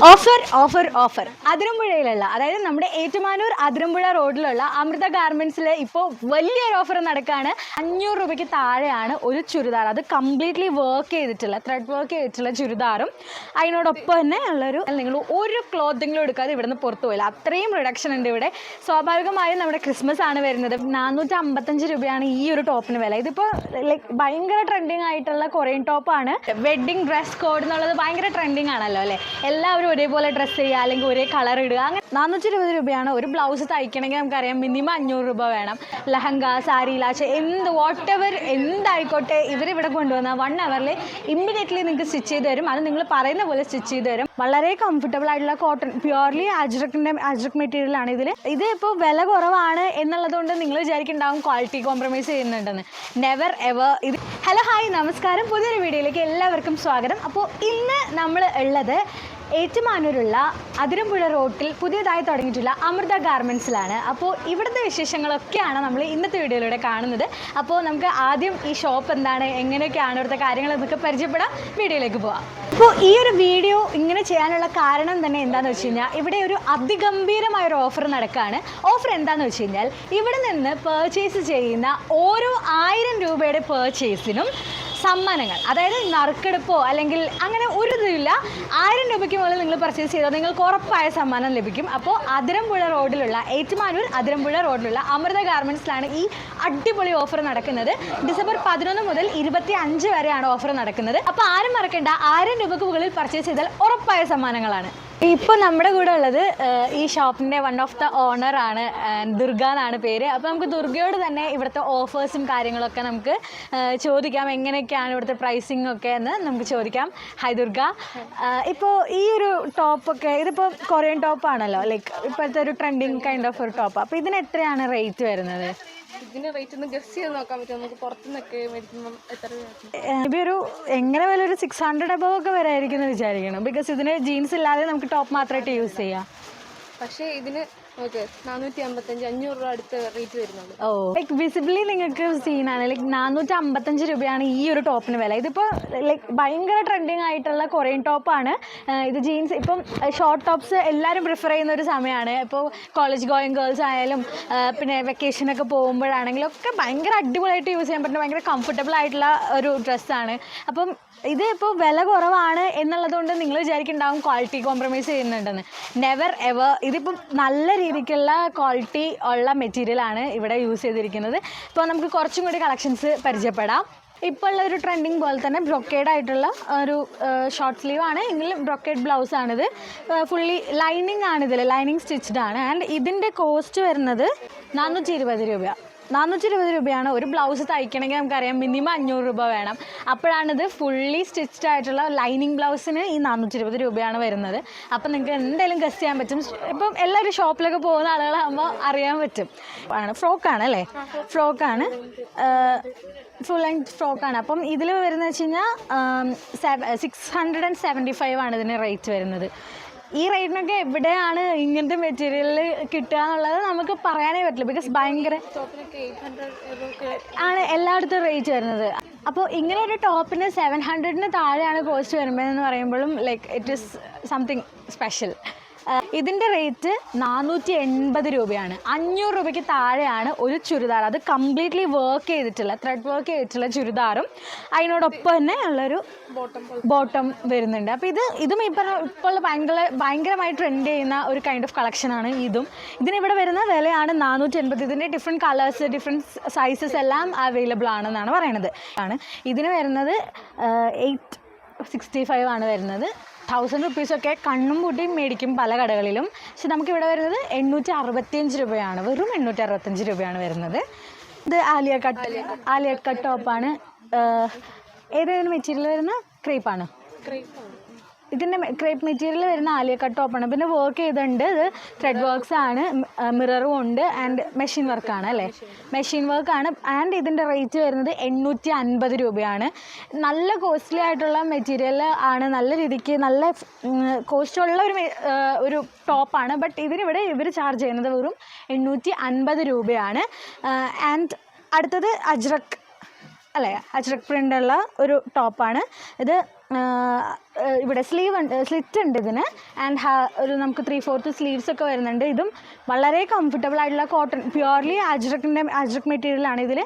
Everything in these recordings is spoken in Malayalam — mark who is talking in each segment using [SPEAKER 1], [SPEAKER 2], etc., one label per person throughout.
[SPEAKER 1] Offer offer offer. അതിരമ്പുഴയിലുള്ള അതായത് നമ്മുടെ ഏറ്റുമാനൂർ അതിരമ്പുഴ റോഡിലുള്ള അമൃത ഗാർമെന്റ്സിൽ ഇപ്പോൾ വലിയൊരു ഓഫർ നടക്കുകയാണ് അഞ്ഞൂറ് രൂപയ്ക്ക് താഴെയാണ് ഒരു ചുരിദാർ. അത് കംപ്ലീറ്റ്ലി വർക്ക് ചെയ്തിട്ടുള്ള ത്രെഡ് വർക്ക് ചെയ്തിട്ടുള്ള ചുരിദാറും. അതിനോടൊപ്പം തന്നെ ഉള്ളൊരു നിങ്ങൾ ഒരു ക്ലോത്തിങ്ങിലും എടുക്കാതെ ഇവിടുന്ന് പുറത്തു പോയില്ല. അത്രയും റിഡക്ഷൻ ഉണ്ട് ഇവിടെ. സ്വാഭാവികമായും നമ്മുടെ ക്രിസ്മസ് ആണ് വരുന്നത്. നാനൂറ്റി അമ്പത്തഞ്ച് രൂപയാണ് ഈ ഒരു ടോപ്പിന് വില. ഇതിപ്പോൾ ലൈക്ക് ഭയങ്കര ട്രെൻഡിങ് ആയിട്ടുള്ള കൊറിയൻ ടോപ്പാണ് വെഡ്ഡിങ് ഡ്രസ് കോഡ് എന്നുള്ളത് ഭയങ്കര ട്രെൻഡിങ് ആണല്ലോ അല്ലേ? എല്ലാവരും ഒരേപോലെ ഡ്രസ്സ് ചെയ്യുക അല്ലെങ്കിൽ ഒരേ കളർ ഇടുക. അങ്ങനെ നാനൂറ്റി ഇരുപത് രൂപയാണ് ഒരു ബ്ലൗസ് തയ്ക്കണമെങ്കിൽ നമുക്കറിയാം മിനിമം അഞ്ഞൂറ് രൂപ വേണം. ലഹങ്ക സാരി ലാച്ച എന്ത് വാട്ട് എവർ എന്തായിക്കോട്ടെ ഇവരിവിടെ കൊണ്ടുവന്ന വൺ അവറിൽ ഇമ്മീഡിയറ്റ്ലി നിങ്ങൾക്ക് സ്റ്റിച്ച് ചെയ്ത് തരും. അത് നിങ്ങൾ പറയുന്ന പോലെ സ്റ്റിച്ച് ചെയ്ത് തരും. വളരെ കംഫർട്ടബിൾ ആയിട്ടുള്ള കോട്ടൺ പ്യുവർലി അജ്രക്കിന്റെ അജ്രക് മെറ്റീരിയൽ ആണ് ഇതിൽ ഇത് ഇപ്പോൾ വില കുറവാണ് എന്നുള്ളതുകൊണ്ട് നിങ്ങൾ വിചാരിക്കുന്നുണ്ടാവും ക്വാളിറ്റി കോംപ്രമൈസ് ചെയ്യുന്നുണ്ടെന്ന്. നെവർ എവർ ഇത് ഹലോ ഹായ് നമസ്കാരം. പുതിയൊരു വീഡിയോയിലേക്ക് എല്ലാവർക്കും സ്വാഗതം. അപ്പോൾ ഇന്ന് നമ്മൾ ഉള്ളത് ഏറ്റുമാനൂരുള്ള അതിരമ്പുഴ റോട്ടിൽ പുതിയതായി തുടങ്ങിയിട്ടുള്ള അമൃത ഗാർമെൻസിലാണ് അപ്പോൾ ഇവിടുത്തെ വിശേഷങ്ങളൊക്കെയാണ് നമ്മൾ ഇന്നത്തെ വീഡിയോയിലൂടെ കാണുന്നത്. അപ്പോൾ നമുക്ക് ആദ്യം ഈ ഷോപ്പ് എന്താണ് എങ്ങനെയൊക്കെയാണ് ഇവിടുത്തെ കാര്യങ്ങൾ എന്നൊക്കെ പരിചയപ്പെടാം. വീഡിയോയിലേക്ക് പോവാം. അപ്പോൾ ഈ ഒരു വീഡിയോ ഇങ്ങനെ ചെയ്യാനുള്ള കാരണം തന്നെ എന്താണെന്ന് വെച്ച് കഴിഞ്ഞാൽ ഇവിടെ ഒരു അതിഗംഭീരമായ ഒരു ഓഫർ നടക്കുകയാണ് ഓഫർ എന്താണെന്ന് വെച്ച് കഴിഞ്ഞാൽ ഇവിടെ നിന്ന് പേർച്ചേസ് ചെയ്യുന്ന ഓരോ ആയിരം രൂപയുടെ പേർച്ചേസിനും സമ്മാനങ്ങൾ. അതായത് നറുക്കെടുപ്പോ അല്ലെങ്കിൽ അങ്ങനെ ഒരു ഇതുമില്ല ആയിരം രൂപയ്ക്ക് മുകളിൽ നിങ്ങൾ പർച്ചേസ് ചെയ്താൽ നിങ്ങൾക്ക് ഉറപ്പായ സമ്മാനം ലഭിക്കും. അപ്പോൾ അതിരമ്പുഴ റോഡിലുള്ള ഏറ്റുമാനൂർ അതിരമ്പുഴ റോഡിലുള്ള അമൃത ഗാർമെന്റ്സിലാണ് ഈ അടിപൊളി ഓഫർ നടക്കുന്നത്. ഡിസംബർ പതിനൊന്ന് മുതൽ ഇരുപത്തി അഞ്ച് വരെയാണ് ഓഫർ നടക്കുന്നത്. അപ്പോൾ ആരും മറക്കേണ്ട ആയിരം രൂപയ്ക്ക് മുകളിൽ പർച്ചേസ് ചെയ്താൽ ഉറപ്പായ സമ്മാനങ്ങളാണ്. ഇപ്പോൾ നമ്മുടെ കൂടെ ഉള്ളത് ഈ ഷോപ്പിന്റെ വൺ ഓഫ് ദ ഓണർ ആണ് ദുർഗ എന്നാണ് പേര്. അപ്പോൾ നമുക്ക് ദുർഗയോട് തന്നെ ഇവിടുത്തെ ഓഫേഴ്സും കാര്യങ്ങളൊക്കെ നമുക്ക് ചോദിക്കാം. എങ്ങനെയൊക്കെയാണ് ഇവിടുത്തെ പ്രൈസിംഗ് ഒക്കെ എന്ന് നമുക്ക് ചോദിക്കാം. ഹൈ ദുർഗ. ഇപ്പോൾ ഈ ഒരു ടോപ്പൊക്കെ ഇതിപ്പോൾ കൊറിയൻ ടോപ്പ് ആണല്ലോ. ലൈക്ക് ഇപ്പോഴത്തെ ഒരു ട്രെൻഡിങ് കൈൻഡ് ഓഫ് ഒരു ടോപ്പ് അപ്പോൾ ഇതിന് എത്രയാണ് റേറ്റ് വരുന്നത്?
[SPEAKER 2] ഇതിന് റേറ്റ് ഒന്ന് ഗസ് ചെയ്ത് നോക്കാൻ പറ്റുമോ? നമുക്ക് പുറത്തുനിന്നൊക്കെ മേടിക്കുമ്പം എത്ര രൂപ
[SPEAKER 1] ഒരു എങ്ങനെ വില ഒരു സിക്സ് ഹൺഡ്രഡ് അബവ് ഒക്കെ വരായിരിക്കും എന്ന് വിചാരിക്കണം. ബിക്കോസ് ഇതിന് ജീൻസ് ഇല്ലാതെ നമുക്ക് ടോപ്പ് മാത്രമായിട്ട് യൂസ് ചെയ്യാം.
[SPEAKER 2] പക്ഷേ ഇതിന്
[SPEAKER 1] ലൈക്ക് വിസിബിളി നിങ്ങൾക്ക് സീനാണ് ലൈക്ക് നാനൂറ്റി അമ്പത്തഞ്ച് രൂപയാണ് ഈ ഒരു ടോപ്പിന് വില. ഇതിപ്പോ ലൈക് ഭയങ്കര ട്രെൻഡിങ് ആയിട്ടുള്ള കൊറിയൻ ടോപ്പാണ് ഇത് ജീൻസ് ഇപ്പം ഷോർട്ട് ടോപ്സ് എല്ലാരും പ്രിഫർ ചെയ്യുന്ന ഒരു സമയമാണ്. ഇപ്പോൾ കോളേജ് ഗോയിങ് ഗേൾസ് ആയാലും പിന്നെ വെക്കേഷനൊക്കെ പോകുമ്പോഴാണെങ്കിലും ഒക്കെ ഭയങ്കര അടിപൊളിയായിട്ട് യൂസ് ചെയ്യാൻ പറ്റുന്ന ഭയങ്കര കംഫർട്ടബിൾ ആയിട്ടുള്ള ഒരു ഡ്രസ്സാണ് അപ്പം ഇത് ഇപ്പോൾ വില കുറവാണ് എന്നുള്ളത് കൊണ്ട് നിങ്ങൾ വിചാരിക്കുന്നുണ്ടാവും ക്വാളിറ്റി കോംപ്രമൈസ് ചെയ്യുന്നുണ്ടെന്ന്. നെവർ എവർ ഇതിപ്പം നല്ല രീതിക്കുള്ള ക്വാളിറ്റി ഉള്ള മെറ്റീരിയലാണ് ഇവിടെ യൂസ് ചെയ്തിരിക്കുന്നത്. ഇപ്പോൾ നമുക്ക് കുറച്ചും കൂടി കളക്ഷൻസ് പരിചയപ്പെടാം. ഇപ്പോൾ ഉള്ള ഒരു ട്രെൻഡിങ് പോലെ തന്നെ ബ്രൊക്കേഡ് ആയിട്ടുള്ള ഒരു ഷോർട്ട് സ്ലീവ് ആണ്. എങ്കിലും ബ്രൊക്കേഡ് ബ്ലൗസ് ആണിത്. ഫുള്ളി ലൈനിങ് ആണ് ഇതിൽ ലൈനിങ് സ്റ്റിച്ച്ഡ് ആണ്. ആൻഡ് ഇതിന്റെ കോസ്റ്റ് വരുന്നത് നാനൂറ്റി ഇരുപത് രൂപ. നാനൂറ്റി ഇരുപത് രൂപയാണ്. ഒരു ബ്ലൗസ് തയ്ക്കണമെങ്കിൽ നമുക്കറിയാം മിനിമം അഞ്ഞൂറ് രൂപ വേണം. അപ്പോഴാണിത് ഫുള്ളി സ്റ്റിച്ച്ഡ് ആയിട്ടുള്ള ലൈനിങ് ബ്ലൗസിന് ഈ നാനൂറ്റി ഇരുപത് രൂപയാണ് വരുന്നത്. അപ്പം നിങ്ങൾക്ക് എന്തായാലും ഗസ് ചെയ്യാൻ പറ്റും. ഇപ്പം എല്ലാവരും ഷോപ്പിലൊക്കെ പോകുന്ന ആളുകളാകുമ്പോൾ അറിയാൻ പറ്റും. ആണ് ഫ്രോക്കാണ് അല്ലേ? ഫ്രോക്കാണ് ഫുൾ ലെങ്ത് ഫ്രോക്കാണ് അപ്പം ഇതിൽ വരുന്നത് വെച്ച് കഴിഞ്ഞാൽ six hundred and seventy five ആണ് ഇതിന് റേറ്റ് വരുന്നത്. ഈ റേറ്റിനൊക്കെ എവിടെയാണ് ഇങ്ങനത്തെ മെറ്റീരിയൽ കിട്ടുക എന്നുള്ളത് നമുക്ക് പറയാനേ പറ്റില്ല. ബിക്കോസ് ഭയങ്കര ആണ് എല്ലായിടത്തും റേറ്റ് വരുന്നത്. അപ്പോൾ ഇങ്ങനെ ഒരു ടോപ്പിന് സെവൻ ഹൺഡ്രഡിന് താഴെയാണ് കോസ്റ്റ് വരുമ്പോൾ പറയുമ്പോഴും like it is something special ഇതിന്റെ റേറ്റ് നാനൂറ്റി എൺപത് രൂപയാണ്. അഞ്ഞൂറ് രൂപയ്ക്ക് താഴെയാണ് ഒരു ചുരിദാർ. അത് കംപ്ലീറ്റ്ലി വർക്ക് ചെയ്തിട്ടുള്ള ത്രെഡ് വർക്ക് ചെയ്തിട്ടുള്ള ചുരിദാറും അതിനോടൊപ്പം തന്നെ ഉള്ളൊരു
[SPEAKER 2] ബോട്ടം
[SPEAKER 1] വരുന്നുണ്ട്. അപ്പോൾ ഇത് ഇതും ഈ പറഞ്ഞ ഇപ്പോൾ ഭയങ്കര ഭയങ്കരമായി ട്രെൻഡ് ചെയ്യുന്ന ഒരു കൈൻഡ് ഓഫ് കളക്ഷനാണ് ഇതും. ഇതിനിവിടെ വരുന്ന വിലയാണ് നാനൂറ്റി എൺപത് ഇതിന്റെ ഡിഫറെന്റ് കളേഴ്സ് ഡിഫറെന്റ് സൈസസ് എല്ലാം അവൈലബിൾ ആണെന്നാണ് പറയുന്നത്. ആണ്. ഇതിന് വരുന്നത് എയ്റ്റ് സിക്സ്റ്റി ഫൈവ് ആണ് വരുന്നത്. തൗസൻഡ് റുപ്പീസൊക്കെ കണ്ണും പൂട്ടി മേടിക്കും പല കടകളിലും. പക്ഷെ നമുക്കിവിടെ വരുന്നത് എണ്ണൂറ്റി അറുപത്തിയഞ്ച് രൂപയാണ്. വെറും എണ്ണൂറ്റി അറുപത്തഞ്ച് രൂപയാണ് വരുന്നത്. ഇത് ആലിയ കട്ട് ആലിയ കട്ട് ടോപ്പാണ്. ഏതായിരുന്നു മെറ്റീരിയൽ വരുന്ന ക്രീപ്പാണ്?
[SPEAKER 2] ക്രേപ്പ്
[SPEAKER 1] ഇതിന്റെ ക്രേപ്പ് മെറ്റീരിയൽ വരുന്ന ആലിയ കട്ട് ടോപ്പാണ് പിന്നെ വർക്ക് ചെയ്തിട്ടുണ്ട്. ഇത് ത്രെഡ് വർക്ക്സ് ആണ്. മിററും ഉണ്ട്. ആൻഡ് മെഷീൻ വർക്കാണ് അല്ലേ? മെഷീൻ വർക്കാണ് ആൻഡ് ഇതിന്റെ റേറ്റ് വരുന്നത് എണ്ണൂറ്റി അൻപത് രൂപയാണ്. നല്ല കോസ്റ്റ്ലി ആയിട്ടുള്ള മെറ്റീരിയൽ ആണ്. നല്ല രീതിക്ക് നല്ല കോസ്റ്റ് ഉള്ള ഒരു ഒരു ടോപ്പാണ് ബട്ട് ഇതിനിവിടെ ഇവർ ചാർജ് ചെയ്യുന്നത് വെറും എണ്ണൂറ്റി അൻപത് രൂപയാണ് ആൻഡ് അടുത്തത് അജ്രക് അല്ലേ? അജ്രക് പ്രിന്റുള്ള ഒരു ടോപ്പാണ് ഇത് ഇവിടെ സ്ലീവ് ഉണ്ട് സ്ലിറ്റ് ഉണ്ട് ഇതിന്. ആൻഡ് ഒരു നമുക്ക് ത്രീ ഫോർത്ത് സ്ലീവ്സ് ഒക്കെ വരുന്നുണ്ട്. ഇതും വളരെ കംഫർട്ടബിൾ ആയിട്ടുള്ള കോട്ടൺ പ്യുവർലി അജ്രക്കിന്റെ അജ്രക് മെറ്റീരിയലാണ് ഇതിൽ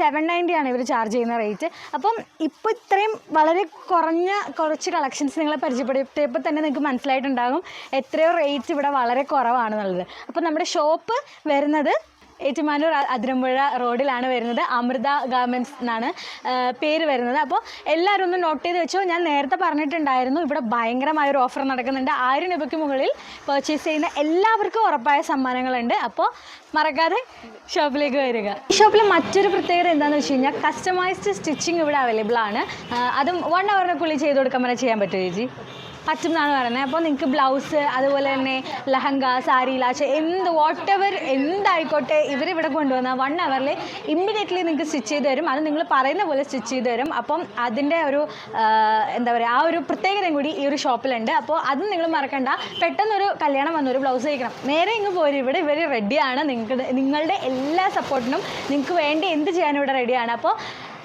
[SPEAKER 1] സെവൻ നയന്റി ആണ് ഇവർ ചാർജ് ചെയ്യുന്ന റേറ്റ് അപ്പം ഇപ്പോൾ ഇത്രയും വളരെ കുറഞ്ഞ കുറച്ച് കളക്ഷൻസ് നിങ്ങളെ പരിചയപ്പെടുത്തിയപ്പോൾ തന്നെ നിങ്ങൾക്ക് മനസ്സിലായിട്ടുണ്ടാകും എത്രയോ റേറ്റ്സ് ഇവിടെ വളരെ കുറവാണെന്നുള്ളത് അപ്പോൾ നമ്മുടെ ഷോപ്പ് വരുന്നത് ഏറ്റുമാനൂർ അതിരമ്പുഴ റോഡിലാണ് വരുന്നത്. അമൃത ഗാർമെന്റ്സ് എന്നാണ് പേര് വരുന്നത്. അപ്പോൾ എല്ലാവരും ഒന്ന് നോട്ട് ചെയ്ത് വെച്ചോ. ഞാൻ നേരത്തെ പറഞ്ഞിട്ടുണ്ടായിരുന്നു ഇവിടെ ഭയങ്കരമായ ഒരു ഓഫർ നടക്കുന്നുണ്ട്. ആയിരം രൂപയ്ക്ക് മുകളിൽ പർച്ചേസ് ചെയ്യുന്ന എല്ലാവർക്കും ഉറപ്പായ സമ്മാനങ്ങളുണ്ട്. അപ്പോൾ മറക്കാതെ ഷോപ്പിലേക്ക് വരിക. ഈ ഷോപ്പിലെ മറ്റൊരു പ്രത്യേകത എന്താണെന്ന് വെച്ച് കഴിഞ്ഞാൽ കസ്റ്റമൈസ്ഡ് സ്റ്റിച്ചിങ് ഇവിടെ അവൈലബിൾ ആണ്. അതും വൺ അവറിനുള്ളിൽ ചെയ്ത് കൊടുക്കാൻ ചെയ്യാൻ പറ്റുമോ ചേച്ചി? പറ്റും എന്നാണ് പറയുന്നത്. അപ്പോൾ നിങ്ങൾക്ക് ബ്ലൗസ് അതുപോലെ തന്നെ ലഹങ്ക സാരി ലാച്ച് എന്ത് വാട്ട് എവർ എന്തായിക്കോട്ടെ ഇവരിവിടെ കൊണ്ടുവന്ന വൺ അവറിൽ ഇമ്മീഡിയറ്റ്ലി നിങ്ങൾക്ക് സ്റ്റിച്ച് ചെയ്ത് തരും. അത് നിങ്ങൾ പറയുന്ന പോലെ സ്റ്റിച്ച് ചെയ്ത് തരും. അപ്പം അതിന്റെ ഒരു എന്താ പറയുക ആ ഒരു പ്രത്യേകതയും കൂടി ഈ ഒരു ഷോപ്പിലുണ്ട്. അപ്പോൾ അതും നിങ്ങൾ മറക്കണ്ട. പെട്ടെന്നൊരു കല്യാണം വന്നൊരു ഒരു ബ്ലൗസ് തയ്ക്കണം നേരെ ഇങ്ങ് പോരും. ഇവിടെ ഇവർ റെഡിയാണ് നിങ്ങൾക്ക് നിങ്ങളുടെ എല്ലാ സപ്പോർട്ടിനും നിങ്ങൾക്ക് വേണ്ടി എന്ത് ചെയ്യാനും ഇവിടെ റെഡിയാണ് അപ്പോൾ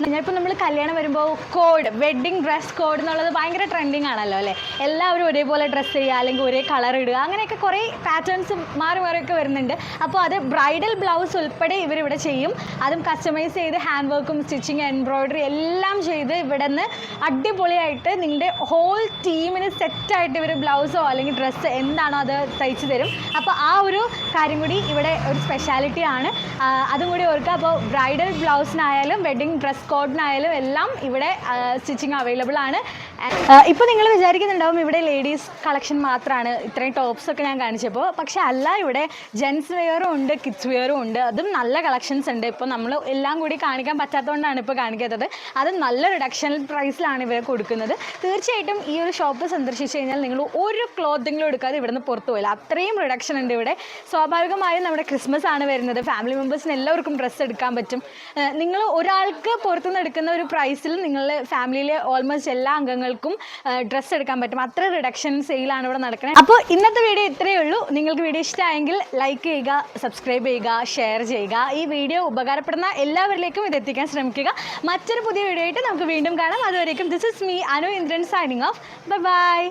[SPEAKER 1] ഞാനിപ്പോൾ നമ്മൾ കല്യാണം വരുമ്പോൾ കോഡ് വെഡ്ഡിങ് ഡ്രസ് കോഡ് എന്നുള്ളത് ഭയങ്കര ട്രെൻഡിങ് ആണല്ലോ അല്ലേ? എല്ലാവരും ഒരേപോലെ ഡ്രസ്സ് ചെയ്യുക അല്ലെങ്കിൽ ഒരേ കളർ ഇടുക അങ്ങനെയൊക്കെ കുറേ പാറ്റേൺസ് മാറി മാറിയൊക്കെ വരുന്നുണ്ട്. അപ്പോൾ അത് ബ്രൈഡൽ ബ്ലൗസ് ഉൾപ്പെടെ ഇവരിവിടെ ചെയ്യും. അതും കസ്റ്റമൈസ് ചെയ്ത് ഹാൻഡ് വർക്കും സ്റ്റിച്ചിങ് എംബ്രോയ്ഡറി എല്ലാം ചെയ്ത് ഇവിടെ നിന്ന് അടിപൊളിയായിട്ട് നിങ്ങളുടെ ഹോൾ ടീമിന് സെറ്റായിട്ട് ഇവർ ബ്ലൗസോ അല്ലെങ്കിൽ ഡ്രസ്സ് എന്താണോ അത് തയ്ച്ചു തരും. അപ്പോൾ ആ ഒരു കാര്യം കൂടി ഇവിടെ ഒരു സ്പെഷ്യാലിറ്റി ആണ്. അതും കൂടി ഓർക്കുക. അപ്പോൾ ബ്രൈഡൽ ബ്ലൗസിനായാലും വെഡ്ഡിങ് ഡ്രസ് കോഡിനായാലും എല്ലാം ഇവിടെ സ്റ്റിച്ചിങ് അവൈലബിൾ ആണ്. ഇപ്പോൾ നിങ്ങൾ വിചാരിക്കുന്നുണ്ടാവും ഇവിടെ ലേഡീസ് കളക്ഷൻ മാത്രമാണ് ഇത്രയും ടോപ്സ് ഒക്കെ ഞാൻ കാണിച്ചപ്പോൾ പക്ഷെ അല്ല ഇവിടെ ജെൻസ് വെയറും ഉണ്ട് കിഡ്സ് വെയറും ഉണ്ട്. അതും നല്ല കളക്ഷൻസ് ഉണ്ട്. ഇപ്പോൾ നമ്മൾ എല്ലാം കൂടി കാണിക്കാൻ പറ്റാത്തതുകൊണ്ടാണ് ഇപ്പോൾ കാണിക്കാത്തത്. അത് നല്ല റിഡക്ഷൻ പ്രൈസിലാണ് ഇവർ കൊടുക്കുന്നത്. തീർച്ചയായിട്ടും ഈ ഒരു ഷോപ്പ് സന്ദർശിച്ച് കഴിഞ്ഞാൽ നിങ്ങൾ ഒരു ക്ലോത്തിങ്ങിലും എടുക്കാതെ ഇവിടുന്ന് പുറത്തു പോയില്ല അത്രയും റിഡക്ഷൻ ഉണ്ട് ഇവിടെ. സ്വാഭാവികമായും നമ്മുടെ ക്രിസ്മസ് ആണ് വരുന്നത്. ഫാമിലി മെമ്പേഴ്സിന് എല്ലാവർക്കും ഡ്രസ്സ് എടുക്കാൻ പറ്റും. നിങ്ങൾ ഒരാൾക്ക് പുറത്തുനിന്ന് എടുക്കുന്ന ഒരു പ്രൈസിൽ നിങ്ങളുടെ ഫാമിലിയിലെ ഓൾമോസ്റ്റ് എല്ലാ അംഗങ്ങൾക്കും ഡ്രസ്സ് എടുക്കാൻ പറ്റും. അത്ര റിഡക്ഷൻ സെയിലാണ് ഇവിടെ നടക്കുന്നത് അപ്പോൾ ഇന്നത്തെ വീഡിയോ ഇത്രയേ ഉള്ളൂ. നിങ്ങൾക്ക് വീഡിയോ ഇഷ്ടമായെങ്കിൽ ലൈക്ക് ചെയ്യുക സബ്സ്ക്രൈബ് ചെയ്യുക ഷെയർ ചെയ്യുക. ഈ വീഡിയോ ഉപകാരപ്പെടുന്ന എല്ലാവരിലേക്കും ഇത് എത്തിക്കാൻ ശ്രമിക്കുക. മറ്റൊരു പുതിയ വീഡിയോ ആയിട്ട് നമുക്ക് വീണ്ടും കാണാം. അതുവരേക്കും this is me Anu Indran signing off bye bye